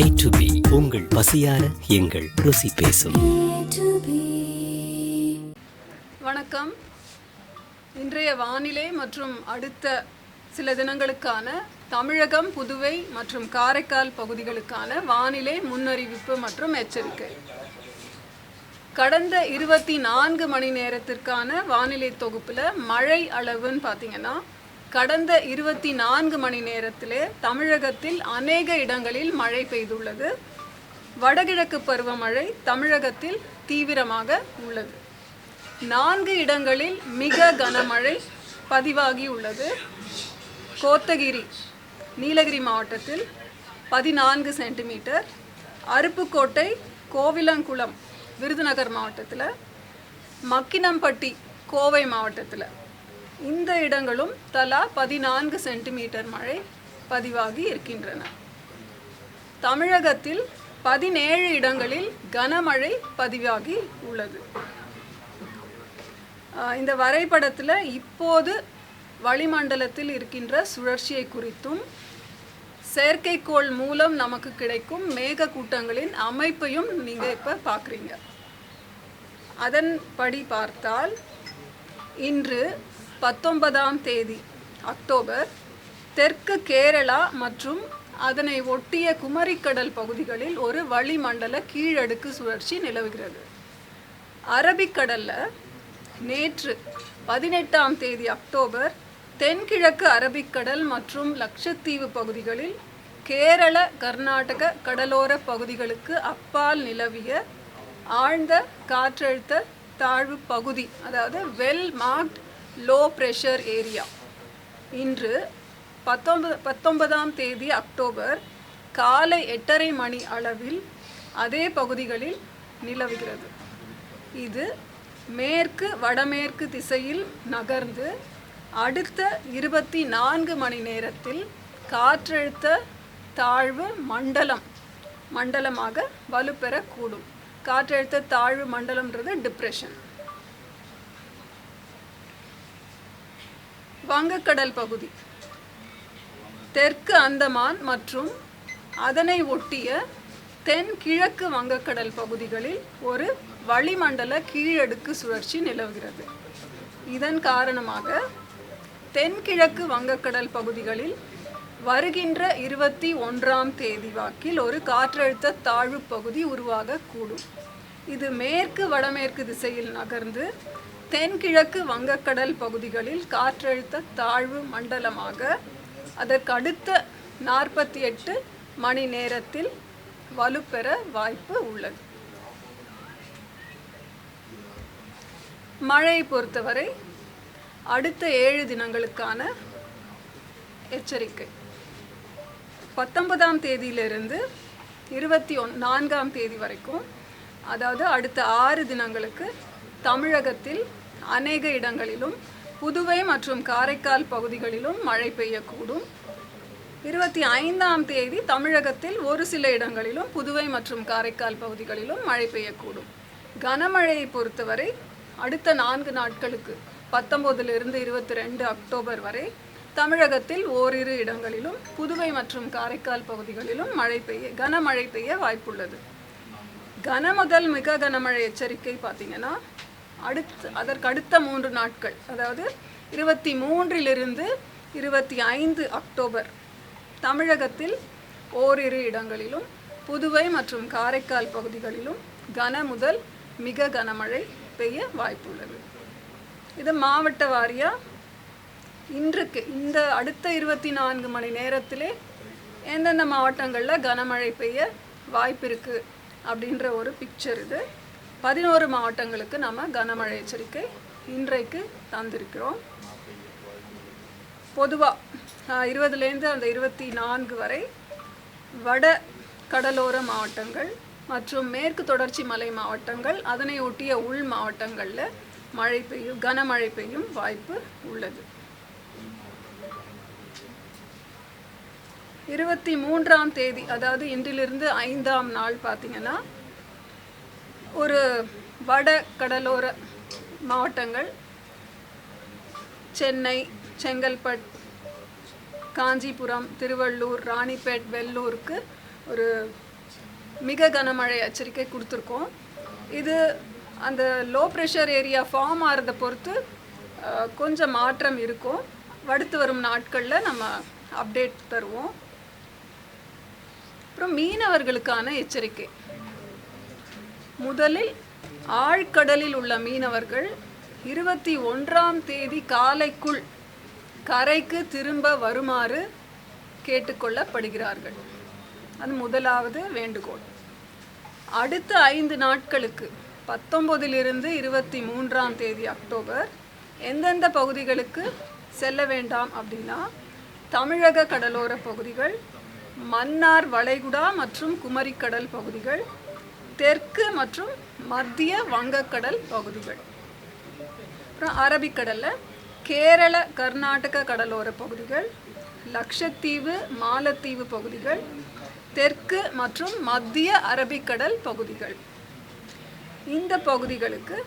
A to be உங்கள் பசியார எங்கள் ருசி பேசும். வணக்கம். இன்றைய வானிலை மற்றும் அடுத்த சில தினங்களுக்கான தமிழகம் புதுவை மற்றும் காரைக்கால் பகுதிகளுக்கான வானிலை முன்னறிவிப்பு மற்றும் எச்சரிக்கை. கடந்த இருபத்தி நான்கு மணி நேரத்திற்கான வானிலை தொகுப்பில் மழை அளவுன்னு பார்த்தீங்கன்னா கடந்த இருபத்தி நான்கு மணி நேரத்திலே தமிழகத்தில் அநேக இடங்களில் மழை பெய்துள்ளது. வடகிழக்கு பருவமழை தமிழகத்தில் தீவிரமாக உள்ளது. நான்கு இடங்களில் மிக கனமழை பதிவாகி உள்ளது. கோத்தகிரி நீலகிரி மாவட்டத்தில் பதினான்கு சென்டிமீட்டர். அருப்புக்கோட்டை கோவிலங்குளம் விருதுநகர் மாவட்டத்தில் மக்கினம்பட்டி கோவை மாவட்டத்தில் இந்த இடங்களும் தலா பதினான்கு சென்டிமீட்டர் மழை பதிவாகி இருக்கின்றன. தமிழகத்தில் பதினேழு இடங்களில் கனமழை பதிவாகி உள்ளது. இந்த வரைபடத்தில் இப்போது வளிமண்டலத்தில் இருக்கின்ற சுழற்சியை குறித்தும் செயற்கைக்கோள் மூலம் நமக்கு கிடைக்கும் மேக கூட்டங்களின் அமைப்பையும் நீங்கள் இப்போ பார்க்குறீங்க அதன்படி பார்த்தால் இன்று பத்தொன்பதாம் தேதி அக்டோபர் தெற்கு கேரளா மற்றும் அதனை ஒட்டிய குமரிக்கடல் பகுதிகளில் ஒரு வளிமண்டல கீழடுக்கு சுழற்சி நிலவுகிறது. அரபிக்கடலில் நேற்று பதினெட்டாம் தேதி அக்டோபர் தென்கிழக்கு அரபிக்கடல் மற்றும் லட்சத்தீவு பகுதிகளில் கேரள கர்நாடக கடலோர பகுதிகளுக்கு அப்பால் நிலவிய ஆழ்ந்த காற்றழுத்த தாழ்வு பகுதி அதாவது well marked low pressure area இன்று பத்தொன்பது பத்தொன்பதாம் தேதி அக்டோபர் காலை எட்டரை மணி அளவில் அதே பகுதிகளில் நிலவுகிறது. இது மேற்கு வடமேற்கு திசையில் நகர்ந்து அடுத்த இருபத்தி நான்கு மணி நேரத்தில் காற்றழுத்த தாழ்வு மண்டலம் மண்டலமாக வலுப்பெறக்கூடும். காற்றழுத்த தாழ்வு மண்டலம்ன்றது டிப்ரெஷன் வங்கக்கடல் பகுதி. தெற்கு அந்தமான் மற்றும் அதனை ஒட்டிய தென் கிழக்கு வங்கக்கடல் பகுதிகளில் ஒரு வளிமண்டல கீழடுக்கு சுழற்சி நிலவுகிறது. இதன் காரணமாக தென்கிழக்கு வங்கக்கடல் பகுதிகளில் வருகின்ற இருபத்தி ஒன்றாம் தேதி வாக்கில் ஒரு காற்றழுத்த தாழ்வு பகுதி உருவாகக்கூடும். இது மேற்கு வடமேற்கு திசையில் நகர்ந்து தென்கிழக்கு வங்கக்கடல் பகுதிகளில் காற்றழுத்த தாழ்வு மண்டலமாக அதற்கு அடுத்த நாற்பத்தி எட்டு மணி நேரத்தில் வலுப்பெற வாய்ப்பு உள்ளது. மழையை பொறுத்தவரை அடுத்த ஏழு தினங்களுக்கான எச்சரிக்கை. பத்தொன்பதாம் தேதியிலிருந்து இருபத்தி ஒன் நான்காம் தேதி வரைக்கும் அதாவது அடுத்த ஆறு தினங்களுக்கு தமிழகத்தில் அநேக இடங்களிலும் புதுவை மற்றும் காரைக்கால் பகுதிகளிலும் மழை பெய்யக்கூடும். இருபத்தி ஐந்தாம் தேதி தமிழகத்தில் ஒரு சில இடங்களிலும் புதுவை மற்றும் காரைக்கால் பகுதிகளிலும் மழை பெய்யக்கூடும். கனமழையை பொறுத்தவரை அடுத்த நான்கு நாட்களுக்கு பத்தொம்போதிலிருந்து இருபத்தி ரெண்டு அக்டோபர் வரை தமிழகத்தில் ஓரிரு இடங்களிலும் புதுவை மற்றும் காரைக்கால் பகுதிகளிலும் மழை பெய்ய கனமழை பெய்ய வாய்ப்புள்ளது. கன முதல் மிக கனமழை எச்சரிக்கை பார்த்தீங்கன்னா அடுத்து அதற்கு அடுத்த மூன்று நாட்கள். அதாவது இருபத்தி மூன்றிலிருந்து இருபத்தி ஐந்து அக்டோபர். தமிழகத்தில் ஓரிரு இடங்களிலும் புதுவை மற்றும் காரைக்கால் பகுதிகளிலும் கன முதல் மிக கனமழை பெய்ய வாய்ப்புள்ளது. இது மாவட்ட வாரியாக இன்றுக்கு இந்த அடுத்த இருபத்தி நான்கு மணி நேரத்திலே எந்தெந்த மாவட்டங்களில் கனமழை பெய்ய வாய்ப்பு இருக்குது அப்படின்ற ஒரு பிக்சர் இது. பதினோரு மாவட்டங்களுக்கு நம்ம கனமழை எச்சரிக்கை இன்றைக்கு தந்திருக்கிறோம். பொதுவாக இருபதுலேருந்து அந்த இருபத்தி நான்கு வரை வட கடலோர மாவட்டங்கள் மற்றும் மேற்கு தொடர்ச்சி மலை மாவட்டங்கள் அதனை ஒட்டிய உள் மாவட்டங்களில் மழை பெய்யும் கனமழை பெய்யும் வாய்ப்பு உள்ளது. இருபத்தி மூன்றாம் தேதி அதாவது இன்றிலிருந்து ஐந்தாம் நாள் பார்த்தீங்கன்னா ஒரு வட கடலோர மாவட்டங்கள். சென்னை செங்கல்பட் காஞ்சிபுரம் திருவள்ளூர் ராணிப்பேட் வெள்ளூருக்கு ஒரு மிக கனமழை எச்சரிக்கை கொடுத்துருக்கோம். இது அந்த லோ ப்ரெஷர் ஏரியா ஃபார்ம் ஆகிறத பொறுத்து கொஞ்சம் மாற்றம் இருக்கும். அடுத்து வரும் நாட்களில் நம்ம அப்டேட் தருவோம். அப்புறம் மீனவர்களுக்கான எச்சரிக்கை. முதலில் ஆழ்கடலில் உள்ள மீனவர்கள் இருபத்தி ஒன்றாம் தேதி காலைக்குள் கரைக்கு திரும்ப வருமாறு கேட்டுக்கொள்ளப்படுகிறார்கள். அது முதலாவது வேண்டுகோள். அடுத்த ஐந்து நாட்களுக்கு பத்தொம்பதிலிருந்து இருபத்தி மூன்றாம் தேதி அக்டோபர் எந்தெந்த பகுதிகளுக்கு செல்ல வேண்டாம் அப்படின்னா தமிழக கடலோர பகுதிகள் மன்னார் வளைகுடா மற்றும் குமரிக்கடல் பகுதிகள் தெற்கு மற்றும் மத்திய வங்கக்கடல் பகுதிகள். அப்புறம் அரபிக்கடலில் கேரள கர்நாடக கடலோர பகுதிகள் லக்ஷத்தீவு மாலத்தீவு பகுதிகள் தெற்கு மற்றும் மத்திய அரபிக்கடல் பகுதிகள். இந்த பகுதிகளுக்கு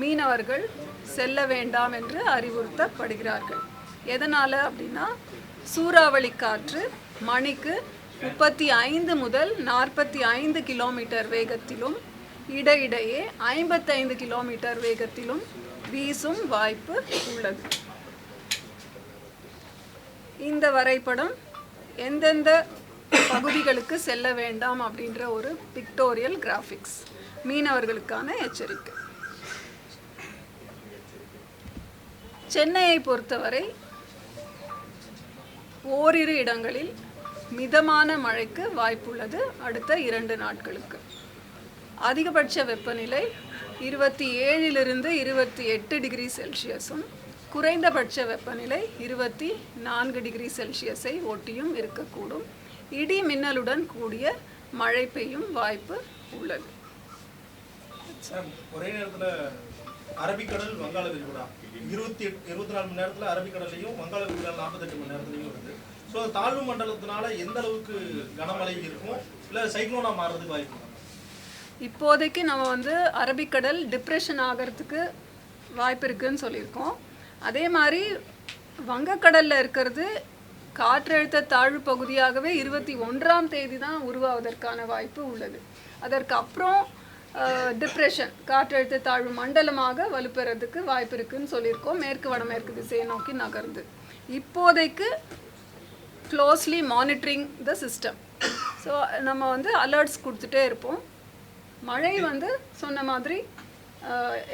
மீனவர்கள் செல்ல வேண்டாம் என்று அறிவுறுத்தப்படுகிறார்கள். எதனால் அப்படின்னா சூறாவளி காற்று மணிக்கு முப்பத்தி ஐந்து முதல் நாற்பத்தி ஐந்து கிலோமீட்டர் வேகத்திலும் இடையிடையே ஐம்பத்தைந்து கிலோமீட்டர் வேகத்திலும் வீசும் வாய்ப்பு உள்ளது. இந்த வரைபடம் எந்தெந்த பகுதிகளுக்கு செல்ல வேண்டாம் அப்படின்ற ஒரு பிக்டோரியல் கிராஃபிக்ஸ் மீனவர்களுக்கான எச்சரிக்கை. சென்னையை பொறுத்தவரை ஓரிரு இடங்களில் மிதமான மழைக்கு வாய்ப்புள்ளது அடுத்த இரண்டு நாட்களுக்கு. அதிகபட்ச வெப்பநிலை இருபத்தி ஏழிலிருந்து இருபத்தி எட்டு டிகிரி செல்சியஸும் குறைந்தபட்ச வெப்பநிலை இருபத்தி நான்கு டிகிரி செல்சியஸை ஒட்டியும் இருக்கக்கூடும். இடி மின்னலுடன் கூடிய மழை பெய்யும் வாய்ப்பு உள்ளது. ஒரே நேரத்தில் அரபிக்கடல் வங்காள விரிகுடா இருபத்தி எட்டு இருபத்தி நாலு மணி நேரத்தில் அரபிக்கடல்லையும் வங்காள விரிகுடா நாற்பத்தெட்டு மணி நேரத்துலையும் வருது. ஸோ தாழ்வு மண்டலத்தினால எந்த அளவுக்கு கனமழை இருக்கும்? இல்லை சைக்ளோனாக மாறுறதுக்கு வாய்ப்பு இப்போதைக்கு நம்ம வந்து அரபிக்கடல் டிப்ரெஷன் ஆகிறதுக்கு வாய்ப்பு இருக்குன்னு சொல்லியிருக்கோம். அதே மாதிரி வங்கக்கடலில் இருக்கிறது காற்றழுத்த தாழ்வு பகுதியாகவே இருபத்தி ஒன்றாம் தேதி தான் உருவாவதற்கான வாய்ப்பு உள்ளது. அதற்கு அப்புறம் டிப்ரெஷன் காற்றழுத்த தாழ்வு மண்டலமாக வலுப்பெறதுக்கு வாய்ப்பு இருக்குன்னு சொல்லியிருக்கோம். மேற்கு வடமேற்கு திசையை நோக்கி நகர்ந்து. இப்போதைக்கு closely monitoring the system so நம்ம வந்து அலர்ட்ஸ் கொடுத்துட்டே இருப்போம். மழை வந்து சொன்ன மாதிரி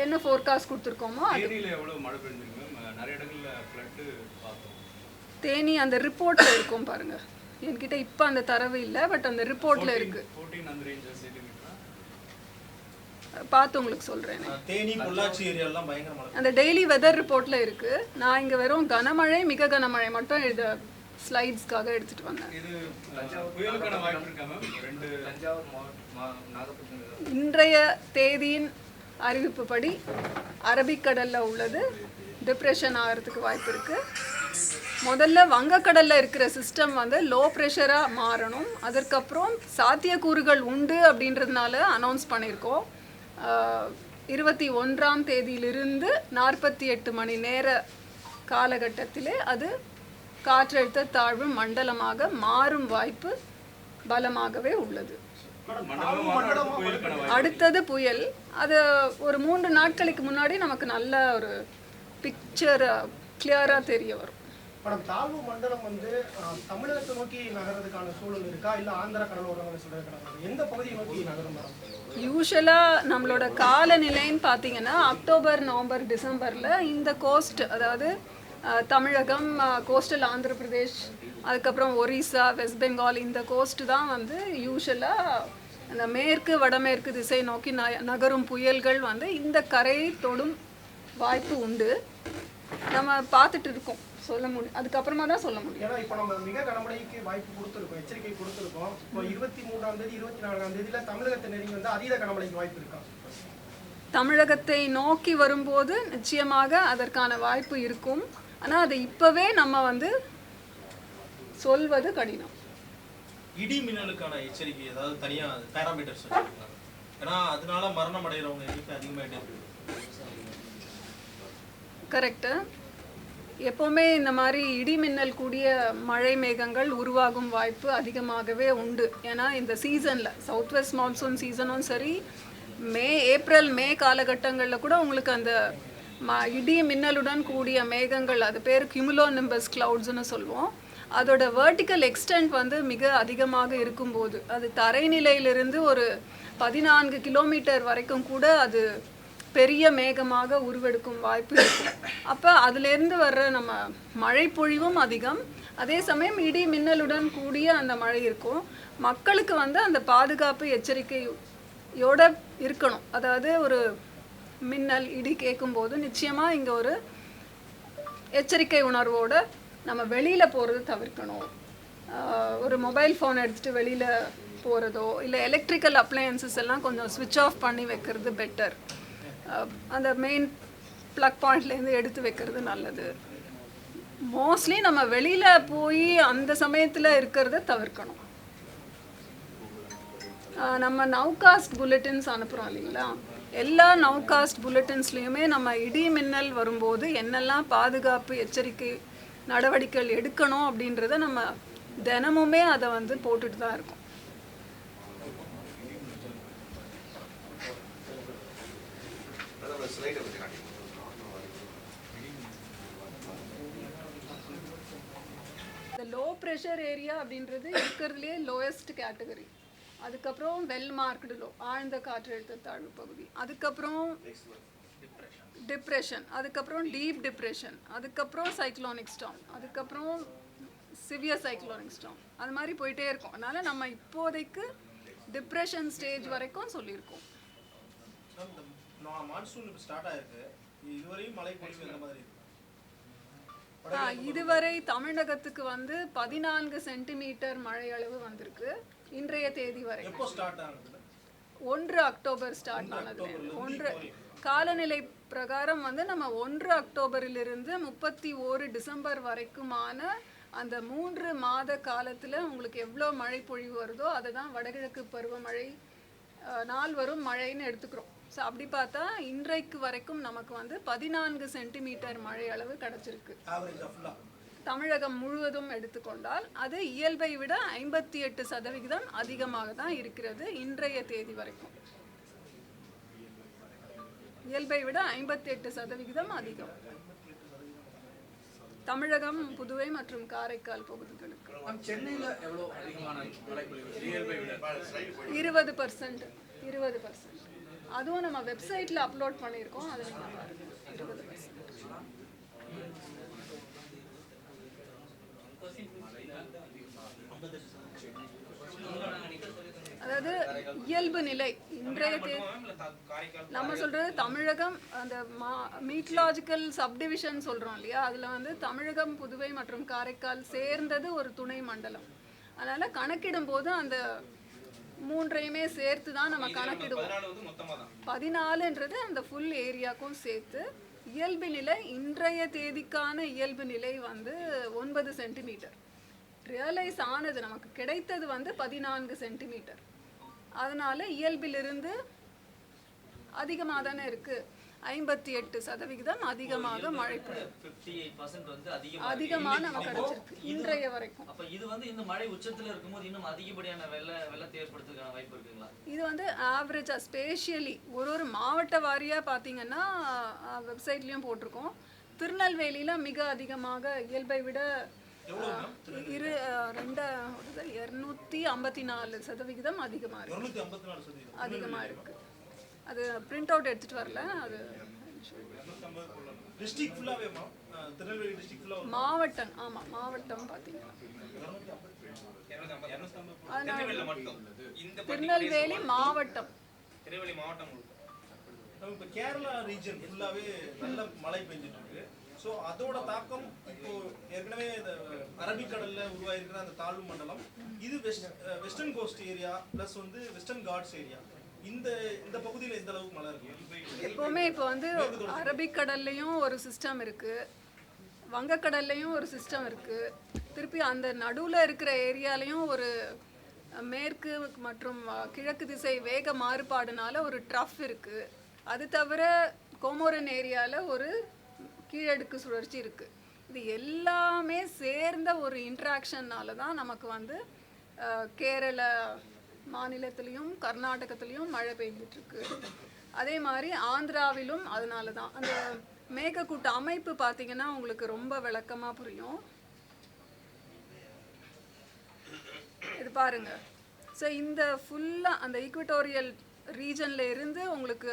என்ன ஃபோர்காஸ்ட் கொடுத்துருக்கோமோ அது. தேனி அந்த ரிப்போர்ட்டில் இருக்கும் பாருங்க. என்கிட்ட இப்போ அந்த தரவு இல்லை பட் அந்த ரிப்போர்ட்டில் இருக்கு. பார்த்து உங்களுக்கு சொல்கிறேன் அந்த டெய்லி வெதர் ரிப்போர்ட்டில் இருக்கு. நான் இங்கே வெறும் கனமழை மிக கனமழை மட்டும் எழுத ஸ்லைட்ஸ்க்காக எடுத்துகிட்டு வந்தேன். இன்றைய தேதியின் அறிவிப்புப்படி அரபிக்கடலில் உள்ளது. டிப்ரெஷன் ஆகிறதுக்கு வாய்ப்பு இருக்குது முதல்ல வங்கக்கடலில் இருக்கிற சிஸ்டம் வந்து லோ ப்ரெஷராக மாறணும். அதற்கப்புறம் சாத்தியக்கூறுகள் உண்டு அப்படின்றதுனால அனௌன்ஸ் பண்ணியிருக்கோம் இருபத்தி ஒன்றாம் தேதியிலிருந்து நாற்பத்தி எட்டு மணி நேர காலகட்டத்திலே அது காற்றழுத்த தாழ்வு மண்டலமாக மாறும் வாய்ப்பு பலமாகவே உள்ளது. அடுத்தது புயல். அது ஒரு மூன்று நாட்களுக்கு முன்னாடி நமக்கு நல்ல ஒரு பிக்சர் கிளியராக தெரிய வரும். மேடம் தாழ்வு மண்டலம் வந்து தமிழகத்தை நோக்கி நகர்றதுக்கான சூழல் இருக்கா? இல்ல ஆந்திரா கடலோரங்களை சொல்றதுக்கான எந்த பகுதியை நோக்கி நகரும் மேடம்? யூஸ்வலாக நம்மளோட காலநிலைன்னு பார்த்தீங்கன்னா அக்டோபர் நவம்பர் டிசம்பரில் இந்த கோஸ்ட் அதாவது தமிழகம் கோஸ்டல் ஆந்திர பிரதேஷ் அதுக்கப்புறம் ஒரிசா வெஸ்ட் பெங்கால் இந்த கோஸ்ட் தான் வந்து யூஸ்வலாக அந்த மேற்கு வடமேற்கு திசை நோக்கி ந நகரும் புயல்கள் வந்து இந்த கரையை தொடும் வாய்ப்பு உண்டு. நம்ம பார்த்துட்டு இருக்கோம். சொல்ல முடியும் அதுக்கப்புறமா தான் சொல்ல முடியும். ஏன்னா இப்போ நம்ம மிக கனமழைக்கு வாய்ப்பு கொடுத்துருக்கோம் எச்சரிக்கை கொடுத்துருக்கோம். இப்போ இருபத்தி மூன்றாம் தேதி இருபத்தி நான்காம் தேதியில தமிழகத்தை நெருங்கி வந்து அதீத கனமழைக்கு வாய்ப்பு இருக்கா? தமிழகத்தை நோக்கி வரும்போது நிச்சயமாக அதற்கான வாய்ப்பு இருக்கும். ஆனால் அதை இப்போவே நம்ம வந்து சொல்வது கடினம். இடி மின்னலுக்கான எச்சரிக்கை ஏதாவது தனியா பேராமீட்டர்ஸ் ஏன்னா அதனால மரணம் அடைகிறவங்க எண்ணிக்கை அதிகமாயிட்டே இருக்கு. கரெக்டு எப்போவுமே இந்த மாதிரி இடி மின்னல் கூடிய மழை மேகங்கள் உருவாகும் வாய்ப்பு அதிகமாகவே உண்டு. ஏன்னா இந்த சீசனில் சவுத் வெஸ்ட் மான்சூன் சீசனும் சரி மே ஏப்ரல் மே காலகட்டங்களில் கூட உங்களுக்கு அந்த ம இடி மின்னலுடன் கூடிய மேகங்கள் அது பேர் கிமுலோ நிம்பஸ் கிளவுட்ஸ்னு சொல்லுவோம். அதோட வேர்டிக்கல் எக்ஸ்டென்ட் வந்து மிக அதிகமாக இருக்கும்போது அது தரைநிலையிலிருந்து ஒரு பதினான்கு கிலோமீட்டர் வரைக்கும் கூட அது பெரிய மேகமாக உருவெடுக்கும் வாய்ப்பு இருக்கும் அப்போ அதுலேருந்து வர்ற நம்ம மழை பொழிவும் அதிகம். அதே சமயம் இடி மின்னலுடன் கூடிய அந்த மழை இருக்கும். மக்களுக்கு வந்து அந்த பாதுகாப்பு எச்சரிக்கையோட இருக்கணும். அதாவது ஒரு மின்னல் இடி கேட்கும்போது நிச்சயமாக இங்கே ஒரு எச்சரிக்கை உணர்வோடு நம்ம வெளியில் போகிறது தவிர்க்கணும். ஒரு மொபைல் ஃபோன் எடுத்துகிட்டு வெளியில் போகிறதோ இல்லை எலக்ட்ரிக்கல் அப்ளையன்சஸ் எல்லாம் கொஞ்சம் ஸ்விட்ச் ஆஃப் பண்ணி வைக்கிறது பெட்டர் அந்த மெயின் ப்ளக் பாயிண்ட்லேருந்து எடுத்து வைக்கிறது நல்லது. மோஸ்ட்லி நம்ம வெளியில் போய் அந்த சமயத்தில் இருக்கிறத தவிர்க்கணும். நம்ம நவ்காஸ்ட் புல்லட்டின்ஸ் அனுப்புகிறோம் இல்லைங்களா? எல்லா நவ்காஸ்ட் புல்லட்டின்ஸ்லேயுமே நம்ம இடி மின்னல் வரும்போது என்னெல்லாம் பாதுகாப்பு எச்சரிக்கை நடவடிக்கைகள் எடுக்கணும் அப்படின்றத நம்ம தினமுமே அதை வந்து போட்டுட்டு தான் இருக்கோம். இந்த லோ ப்ரெஷர் ஏரியா அப்படின்றது இருக்கிறதுலே லோயஸ்ட் கேட்டகரி அதுக்கப்புறம் வெல் மார்க்டு லோ ஆழ்ந்த காற்றழுத்த தாழ்வு பகுதி. அதுக்கப்புறம் டிப்ரெஷன் அதுக்கப்புறம் டீப் டிப்ரெஷன் அதுக்கப்புறம் சைக்ளோனிக் ஸ்டாம் அதுக்கப்புறம் சிவியர் சைக்ளோனிக் ஸ்டாம் அது மாதிரி போயிட்டே இருக்கும். அதனால நம்ம இப்போதைக்கு டிப்ரெஷன் ஸ்டேஜ் வரைக்கும் சொல்லியிருக்கோம். மேம், இந்த மா- மான்சூன் இப்போ ஸ்டார்ட் ஆயிருக்கு. இதுவரையும் மழை பொழிவு எந்த மாதிரி இருக்கு? ஆ, இதுவரை தமிழகத்துக்கு வந்து பதினான்கு சென்டிமீட்டர் மழை அளவு வந்திருக்கு. இன்றைய தேதி வரை. ஒன்று அக்டோபர் ஸ்டார்ட் ஆனது. ஒன்று காலநிலை பிரகாரம் வந்து நம்ம ஒன்று அக்டோபரிலிருந்து முப்பத்தி ஓரு டிசம்பர் வரைக்குமான அந்த மூன்று மாத காலத்தில் உங்களுக்கு எவ்வளோ மழை பொழிவு வருதோ அதை தான் வடகிழக்கு பருவமழை நாள் வரும் மழைன்னு எடுத்துக்கிறோம். ஸோ அப்படி பார்த்தா இன்றைக்கு வரைக்கும் நமக்கு வந்து பதினான்கு சென்டிமீட்டர் மழை அளவு கிடச்சிருக்கு. தமிழகம் முழுவதும் எடுத்துக்கொண்டால் அது இயல்பை விட ஐம்பத்தி எட்டு சதவிகிதம் அதிகமாக தான் இருக்கிறது இன்றைய தேதி வரைக்கும். இயல்பை விட ஐம்பத்தி எட்டு சதவிகிதம் அதிகம். தமிழகம் புதுவை மற்றும் காரைக்கால் பகுதிகளுக்கு. இருபது பர்சன்ட் இருபது பர்சன்ட் அதுவும் நம்ம வெப்சைட்டில் அப்லோட் பண்ணியிருக்கோம் அதை நீங்கள் பாருங்க. இருபது பர்சன்ட் அதாவது இயல்பு நிலை இன்றைய தேதி நம்ம சொல்றது தமிழகம் அந்த மீட்லாஜிக்கல் சப்டிவிஷன் சொல்றோம் இல்லையா? அதுல வந்து தமிழகம் புதுவை மற்றும் காரைக்கால் சேர்ந்தது ஒரு துணை மண்டலம். அதனால கணக்கிடும் போது அந்த மூன்றையுமே சேர்த்து தான் நம்ம கணக்கிடுவோம். பதினாலுன்றது அந்த ஃபுல் ஏரியாக்கும் சேர்த்து இயல்பு நிலை இன்றைய தேதிக்கான இயல்பு நிலை வந்து ஒன்பது சென்டிமீட்டர் ரியலைஸ் ஆனது நமக்கு கிடைத்தது வந்து பதினான்கு சென்டிமீட்டர் அதனால இயல்பிலிருந்து அதிகமாக தானே இருக்கு. ஐம்பத்தி எட்டு சதவிகிதம் அதிகமாக மழை பெய்யும் அதிகமாக நம்ம கிடைச்சிருக்கு இன்றைய வரைக்கும். அப்ப இது வந்து இந்த மழை உச்சத்துல இருக்கும்போது இன்னும் அதிகப்படியான வெள்ள வெள்ளத்தை ஏற்படுத்துறதுக்கான வாய்ப்பு இருக்குங்களா? இது வந்து ஆவரேஜாக ஸ்பேஷியலி ஒரு ஒரு மாவட்ட வாரியாக பார்த்தீங்கன்னா வெப்சைட்லேயும் போட்டிருக்கோம். திருநெல்வேலியில் மிக அதிகமாக இயல்பை விட இரு ரெண்டு இரநூத்தி ஐம்பத்தி நாலு சதவிகிதம் அதிகமாக இருக்கு. அதிகமாக இருக்கு. அது பிரிண்ட் அவுட் எடுத்துகிட்டு வரல அது மாவட்டம் ஆமாம் மாவட்டம் பார்த்தீங்கன்னா அதனால திருநெல்வேலி மாவட்டம். திருநெல்வேலி மாவட்டம் இப்போ கேரளா ரீஜன் ஃபுல்லாகவே நல்ல மழை பெஞ்சிட்டு இருக்கு. ஸோ அதோட தாக்கம் இப்போ ஏற்கனவே இந்த அரபிக்கடல்ல உருவாயிருக்கிற அந்த தாழ்வு மண்டலம். இது west western coast area plus வந்து வெஸ்டர்ன் காட்ஸ் ஏரியா. இந்த இந்த பகுதியில் எந்த அளவுக்கு மழை இருக்கு? எப்போவுமே இப்போ வந்து அரபிக்கடல்லையும் ஒரு சிஸ்டம் இருக்கு. வங்கக்கடல்லையும் ஒரு சிஸ்டம் இருக்கு. திருப்பி அந்த நடுவில் இருக்கிற ஏரியாலையும் ஒரு மேற்கு மற்றும் கிழக்கு திசை வேக மாறுபாடுனால ஒரு ட்ரஃப் இருக்கு. அது தவிர கோமோரன் ஏரியாவில் ஒரு கீழடுக்கு சுழற்சி இருக்குது இது எல்லாமே சேர்ந்த ஒரு இன்ட்ராக்ஷன்னால தான் நமக்கு வந்து கேரள மாநிலத்திலையும் கர்நாடகத்துலேயும் மழை பெய்ஞ்சிட்ருக்கு அதே மாதிரி ஆந்திராவிலும் அதனால தான். அந்த மேகக்கூட்ட அமைப்பு பார்த்தீங்கன்னா உங்களுக்கு ரொம்ப விளக்கமாக புரியும். இது பாருங்க. ஸோ இந்த ஃபுல்லாக அந்த ஈக்குவட்டோரியல் ரீஜனில் இருந்து உங்களுக்கு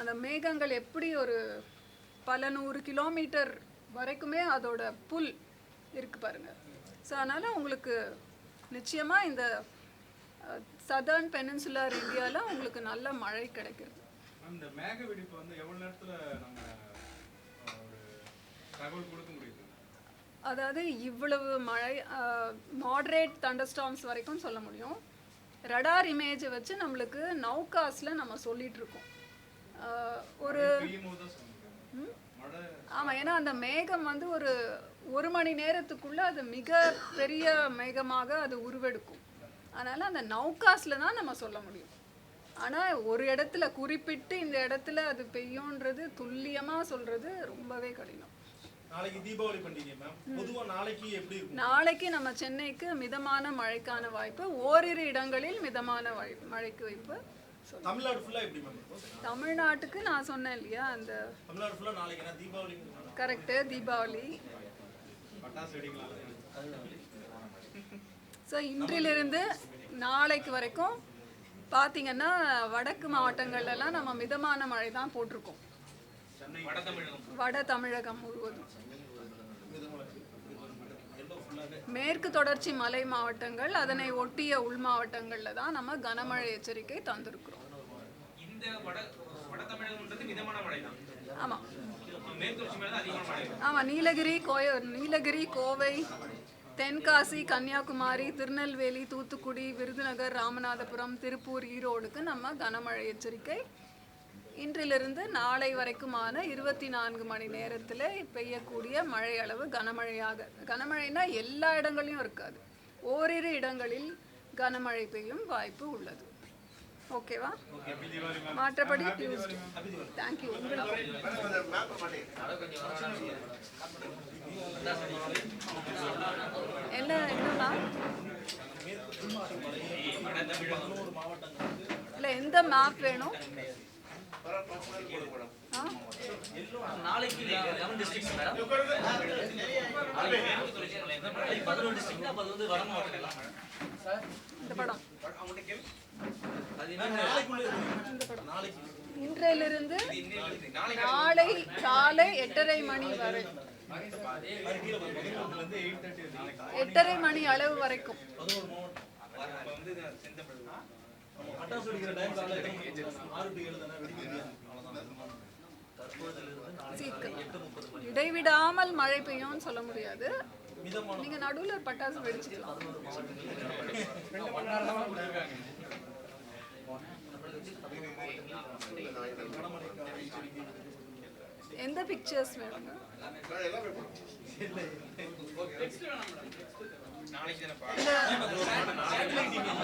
அந்த மேகங்கள் எப்படி ஒரு பல நூறு கிலோமீட்டர் வரைக்குமே அதோட புல் இருக்கு பாருங்க. ஸோ அதனால் உங்களுக்கு நிச்சயமாக இந்த சதர்ன் பெனின்சுலர் இந்தியாவில் உங்களுக்கு நல்ல மழை கிடைக்கிறது. மேம் இந்த மேக வெடிப்பு வந்து எவ்வளவு நேரத்துல நம்ம அஹ், ஒரு தகவல் கொடுக்க முடியுது? அதாவது இவ்வளவு மழை மாட்ரேட் தண்டர்ஸ்டார்ம்ஸ் வரைக்கும் சொல்ல முடியும். ரடார் இமேஜை வச்சு நம்மளுக்கு நௌகாஸில் நம்ம சொல்லிட்டு இருக்கோம் ஆஹ் ஒரு பெய்யும் போது தான் சொல்ல முடியும் மழை ஆமாம் ஏன்னா அந்த மேகம் வந்து ஒரு ஒரு மணி நேரத்துக்குள்ள அது மிக பெரிய மேகமாக அது உருவெடுக்கும். அதனால் அந்த நௌகாஸில் தான் நம்ம சொல்ல முடியும். ஆனால் ஒரு இடத்துல குறிப்பிட்டு இந்த இடத்துல அது பெய்யும்ன்றது துல்லியமாக சொல்கிறது ரொம்பவே கடினம். நாளைக்கு நம்ம சென்னைக்கு மிதமான மழைக்கான வாய்ப்பு ஓரிரு இடங்களில் மிதமான மழை மழைக்கு வாய்ப்பு தமிழ்நாட்டுக்கு நான் சொன்னேன் இல்லையா அந்த கரெக்டு தீபாவளி ஸோ இன்றிலிருந்து நாளைக்கு வரைக்கும் பார்த்தீங்கன்னா வடக்கு மாவட்டங்கள்லாம் நம்ம மிதமான மழை தான் போட்டிருக்கோம். வட தமிழகம் முழுவதும். மேற்கு தொடர்ச்சி மலை மாவட்டங்கள் அதனை ஒட்டிய உள் மாவட்டங்களில் தான் நம்ம கனமழை எச்சரிக்கை தந்திருக்கிறோம். ஆமாம் ஆமாம் நீலகிரி கோய நீலகிரி கோவை தென்காசி கன்னியாகுமரி திருநெல்வேலி தூத்துக்குடி விருதுநகர் ராமநாதபுரம் திருப்பூர் ஈரோடுக்கு நம்ம கனமழை எச்சரிக்கை. இன்றிலிருந்து நாளை வரைக்குமான இருபத்தி நான்கு மணி நேரத்தில் பெய்யக்கூடிய மழை அளவு கனமழையாக கனமழைனா எல்லா இடங்களையும் இருக்காது. ஓரிரு இடங்களில் கனமழை பெய்யும் வாய்ப்பு உள்ளது. ஓகேவா? மாற்றப்படி டியூஸ்டே தேங்க்யூ உங்களுக்கு என்ன என்னன்னா இல்லை எந்த மேப் வேணும்? நாளைக்கு லெவன் மேடம் பதினொரு டிஸ்ட்ரிக்ட் அப்போ அது வந்து வட மாவட்டம் இன்றையிலிருந்து நாளை காலை எட்டரை மணி வரை. எட்டரை மணி அளவு வரைக்கும். இடைவிடாமல் மழை பெய்யும்னு சொல்ல முடியாது. நீங்க நடுவுல பட்டாசு வெடிச்சுக்கலாம். எந்த பிக்சர்ஸ் வேணுங்க? இந்த-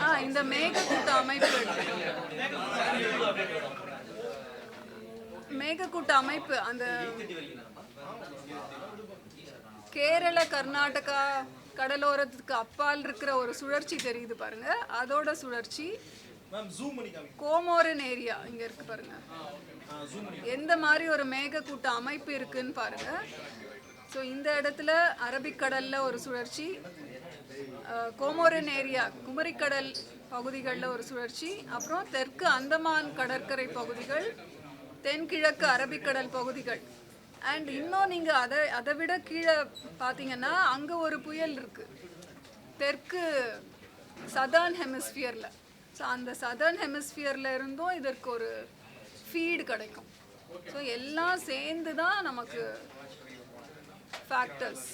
ஆ இந்த மேகக்கூட்ட அமைப்பு. மேகக்கூட்ட அமைப்பு அந்த கேரள கர்நாடகா கடலோரத்துக்கு அப்பால் இருக்கிற ஒரு சுழற்சி தெரியுது பாருங்க. அதோட சுழற்சி கோமோரன் ஏரியா இங்க இருக்கு பாருங்க. எந்த மாதிரி ஒரு மேகக்கூட்ட அமைப்பு இருக்குன்னு பாருங்க. ஸோ இந்த இடத்துல அரபிக்கடல்ல ஒரு சுழற்சி கோமோரன் ஏரியா குமரிக்கடல் பகுதிகளில் ஒரு சுழற்சி அப்புறம் தெற்கு அந்தமான் கடற்கரை பகுதிகள் தென்கிழக்கு அரபிக்கடல் பகுதிகள். அண்ட் இன்னும் நீங்கள் அதை அதை விட கீழே பார்த்தீங்கன்னா அங்கே ஒரு புயல் இருக்கு. தெற்கு சதர்ன் ஹெமிஸ்பியரில் ஸோ அந்த சதர்ன் ஹெமிஸ்பியரில் இருந்தும் இதற்கு ஒரு ஃபீடு கிடைக்கும். ஸோ எல்லாம் சேர்ந்து தான் நமக்கு ஃபேக்டர்ஸ்